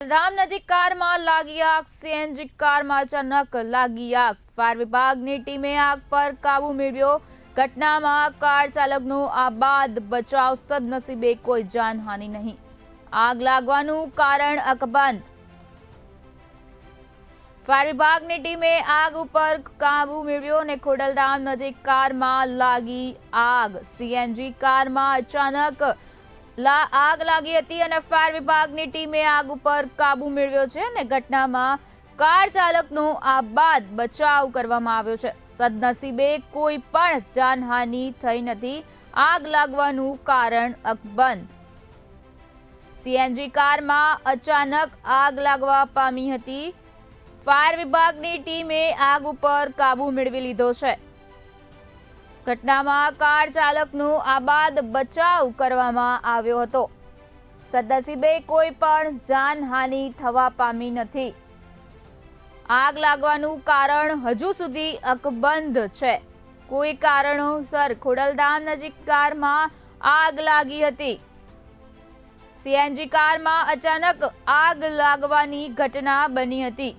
ધામ નજીક કારમાં લાગી આગ, સીએનજી કારમાં અચાનક લાગી આગ. ફાયર વિભાગની ટીમે આગ પર કાબુ મેળવ્યો. ઘટનામાં કાર ચાલકનો આબાદ બચાવ સદનસીબે કોઈ જાનહાનિ નહીં. આગ લાગવાનું કારણ અકબંધ. ફાયર વિભાગની ટીમે આગ ઉપર કાબુ મેળવ્યો અને ખોડલધામ નજીક કારમાં લાગી આગ. સીએનજી કારમાં અચાનક આગ લાગી હતી અને ફાયર વિભાગની ટીમે આગ ઉપર કાબુ મેળવ્યો છે અને ઘટનામાં કાર ચાલકનો આ બાદ બચાવ કરવામાં આવ્યો છે. સદનસીબે કોઈ પણ જાનહાનિ થઈ નથી. આગ લાગવાનું કારણ અકબંધ. સીએનજી કારમાં અચાનક આગ લાગવા પામી હતી. ફાયર વિભાગની ટીમે આગ ઉપર કાબુ મેળવી લીધો છે. ઘટનામાં કાર ચાલકનો આબાદ બચાવ કરવામાં આવ્યો હતો. સદનસીબે કોઈ પણ જાનહાનિ થવા પામી નથી. આગ લાગવાનું કારણ હજુ સુધી અકબંધ છે. કોઈ કારણોસર ખોડલધામ નજીક કારમાં આગ લાગી હતી. સીએનજી કારમાં અચાનક આગ લાગવાની ઘટના બની હતી.